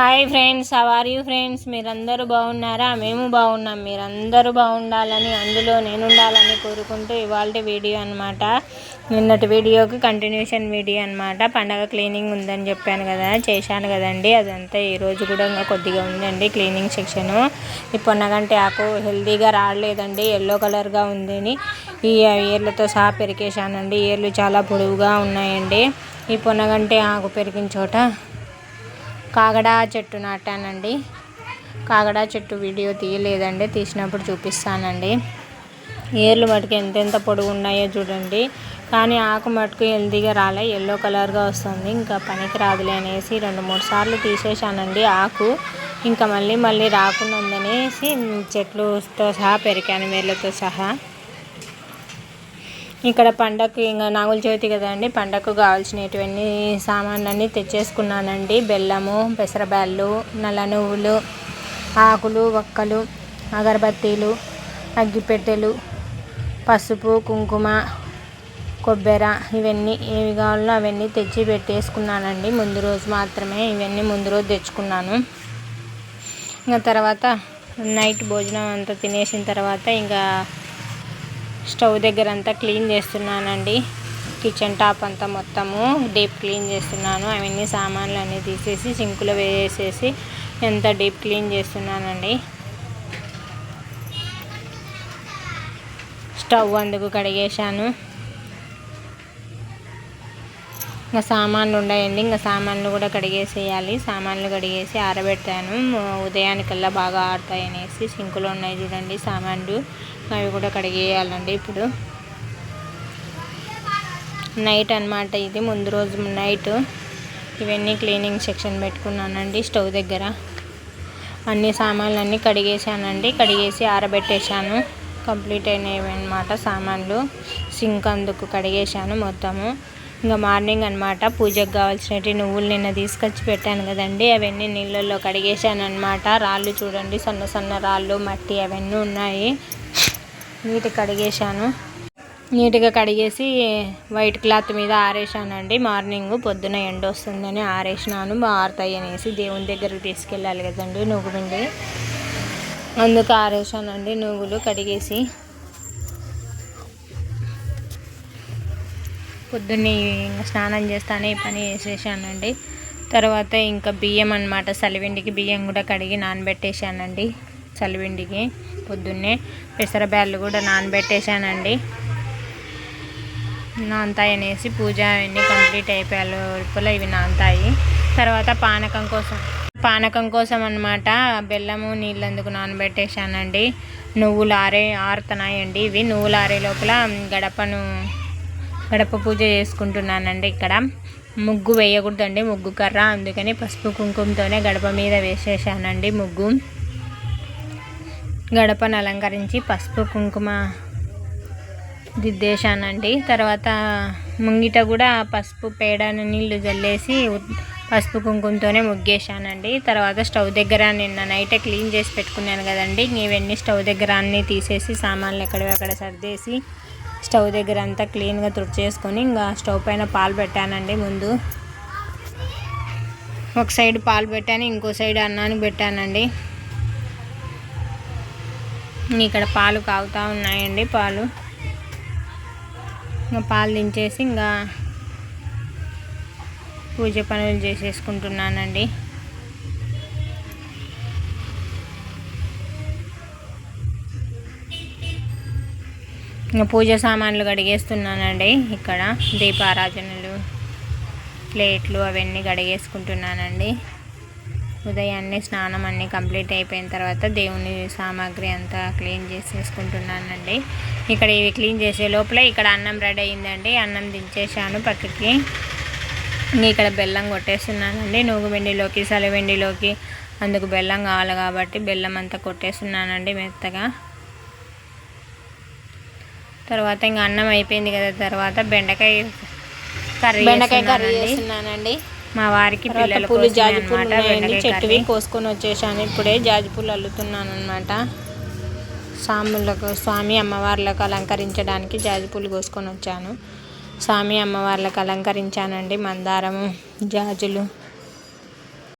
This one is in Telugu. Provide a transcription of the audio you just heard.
Hi friends are you friends మీరందరూ బాగున్నారా? మేము బాగున్నాం. మీరందరూ బాగుండాలని అందులో నేను ఉండాలని కోరుకుంటూ ఇవాళ వీడియో అనమాట నిన్నటి వీడియోకి కంటిన్యూషన్ వీడియో అనమాట పండగ క్లీనింగ్ ఉందని చెప్పాను కదా చేశాను కదండి. అదంతా ఈరోజు కూడా ఇంకా కొద్దిగా ఉందండి క్లీనింగ్ సెక్షను ఈ పొన్నగంటి ఆకు హెల్తీగా రాలేదండి ఎల్లో కలర్గా ఉందని. ఈ ఏర్లతో సహా పెరికేశానండి ఏర్లు చాలా పొడవుగా ఉన్నాయండి. ఈ పొన్నగంటి ఆకు పెరిగిన చోట కాగడా చెట్టు నాటానండి. కాగడా చెట్టు వీడియో తీయలేదండి తీసినప్పుడు చూపిస్తానండి. ఏర్లు మటుకు ఎంతెంత పొడుగు ఉన్నాయో చూడండి. కానీ ఆకు మటుకు హెల్దీగా రాలే ఎల్లో కలర్గా వస్తుంది. ఇంకా పనికి రాదులే అనేసి రెండు మూడు సార్లు తీసేశానండి ఆకు. ఇంకా మళ్ళీ మళ్ళీ రాకుండా ఉందనేసి చెట్లుతో సహా పెరికాను వేళ్ళతో సహా ఇక్కడ పండగకి ఇంకా నాగుల చవితి కదండి పండగకు కావాల్సినటువంటి సామాన్లన్నీ తెచ్చేసుకున్నానండి. బెల్లము పెసరబ్యాళ్ళు నల్ల నువ్వులు ఆకులు వక్కలు అగరబత్తీలు అగ్గిపెట్టెలు పసుపు కుంకుమ కొబ్బెర ఇవన్నీ ఏవి కావాలో అవన్నీ తెచ్చి పెట్టేసుకున్నానండి. ముందు రోజు మాత్రమే ఇవన్నీ ముందు రోజు తెచ్చుకున్నాను. ఇంకా తర్వాత నైట్ భోజనం అంతా తినేసిన తర్వాత ఇంకా స్టవ్ దగ్గర అంతా క్లీన్ చేస్తున్నానండి. కిచెన్ టాప్ అంతా మొత్తము డీప్ క్లీన్ చేస్తున్నాను. అవన్నీ సామాన్లు అన్నీ తీసేసి సింకులో వేసేసి ఎంత డీప్ క్లీన్ చేస్తున్నానండి. స్టవ్ అందుకు కడిగేశాను. ఇంకా సామాన్లు ఉన్నాయండి. ఇంకా సామాన్లు కూడా కడిగేసేయాలి. సామాన్లు కడిగేసి ఆరబెట్టాను ఉదయానికల్లా బాగా ఆరుతాయి అనేసి సింకులో ఉన్నాయి చూడండి సామాన్లు. అవి కూడా కడిగేయాలండి ఇప్పుడు. నైట్ అనమాట ఇది. ముందు రోజు నైట్ ఇవన్నీ క్లీనింగ్ సెక్షన్ పెట్టుకున్నానండి స్టవ్ దగ్గర. అన్ని సామాన్లు అన్నీ కడిగేసానండి కడిగేసి ఆరబెట్టేశాను. కంప్లీట్ అయినవి అనమాట సామాన్లు. సింక్ అందుకు కడిగేశాను మొత్తము. ఇంకా మార్నింగ్ అనమాట పూజకు కావాల్సినవి నువ్వులు నిన్న తీసుకొచ్చి పెట్టాను కదండి. అవన్నీ నీళ్ళల్లో కడిగేసాను అనమాట రాళ్ళు చూడండి సన్న సన్న రాళ్ళు మట్టి అవన్నీ ఉన్నాయి. నీట్గా కడిగేశాను. నీట్గా కడిగేసి వైట్ క్లాత్ మీద ఆరేసానండి మార్నింగ్ పొద్దున ఎండ వస్తుందని ఆరేసినాను. ఆరుతాయి అనేసి దేవుని దగ్గరికి తీసుకెళ్ళాలి కదండి నువ్వు పిండి. అందుకు ఆరేసానండి నువ్వులు కడిగేసి. పొద్దున్నే స్నానం చేస్తానే ఈ పని చేసేసానండి. తర్వాత ఇంకా బియ్యం అనమాట సలివిండికి బియ్యం కూడా కడిగి నానబెట్టేశానండి చలివిండికి పొద్దున్నే పెసరబ్యాళ్ళు కూడా నానబెట్టేశానండి నానతాయి అనేసి పూజ అవన్నీ కంప్లీట్ అయిపోయాలి లోపల ఇవి నానతాయి తర్వాత పానకం కోసం పానకం కోసం అనమాట బెల్లము నీళ్ళు అందుకు నానబెట్టేశానండి నువ్వులు ఆరే ఆరుతున్నాయండి ఇవి. నువ్వులు ఆరే లోపల గడపను గడప పూజ చేసుకుంటున్నానండి ఇక్కడ. ముగ్గు వేయకూడదండి ముగ్గు కర్ర. అందుకని పసుపు కుంకుమతోనే గడప మీద వేసేసానండి ముగ్గు. గడపను అలంకరించి పసుపు కుంకుమ దిద్దేశానండి. తర్వాత ముంగిట కూడా పసుపు పేడను నీళ్ళు జల్లేసి పసుపు కుంకుమతోనే ముగ్గేశానండి. తర్వాత స్టవ్ దగ్గర నిన్న నైట్ క్లీన్ చేసి పెట్టుకున్నాను కదండి. ఇవన్నీ స్టవ్ దగ్గర అన్నీ తీసేసి సామాన్లు ఎక్కడెక్కడ సర్దేసి స్టవ్ దగ్గర అంతా క్లీన్గా తుడిచేసుకొని ఇంకా స్టవ్ పైన పాలు పెట్టానండి ముందు. ఒక సైడ్ పాలు పెట్టాను ఇంకో సైడ్ అన్నానికి పెట్టానండి. ఇక్కడ పాలు కాగుతూ ఉన్నాయండి పాలు. ఇంకా పాలు దించేసి ఇంకా పూజ పనులు చేసేసుకుంటున్నానండి. పూజ సామాన్లు కడిగేస్తున్నానండి ఇక్కడ దీపారాజనలు ప్లేట్లు అవన్నీ కడిగేసుకుంటున్నానండి. ఉదయాన్నే స్నానం అన్నీ కంప్లీట్ అయిపోయిన తర్వాత దేవుని సామాగ్రి అంతా క్లీన్ చేసేసుకుంటున్నానండి. ఇక్కడ ఇవి క్లీన్ చేసే లోపల ఇక్కడ అన్నం రెడీ అయిందండి. అన్నం దించేసాను పక్కకి. ఇక్కడ బెల్లం కొట్టేస్తున్నానండి. వెండిలోకి సలివెండిలోకి అందుకు బెల్లం కావాలి కాబట్టి బెల్లం అంతా కొట్టేస్తున్నానండి మెత్తగా. తర్వాత ఇంకా అన్నం అయిపోయింది కదా తర్వాత బెండకాయ కర్రీ బెండకాయ కర్రీ చేస్తున్నానండి. మా వారికి పిల్లలు పూలు జాజి పూలు చెట్టువి కోసుకొని వచ్చేసాను ఇప్పుడే జాజి పూలు అల్లుతున్నాను అనమాట స్వాములకు స్వామి అమ్మవార్లకు అలంకరించడానికి జాజి పూలు కోసుకొని వచ్చాను. స్వామి అమ్మవార్లకు అలంకరించానండి మందారము జాజులు.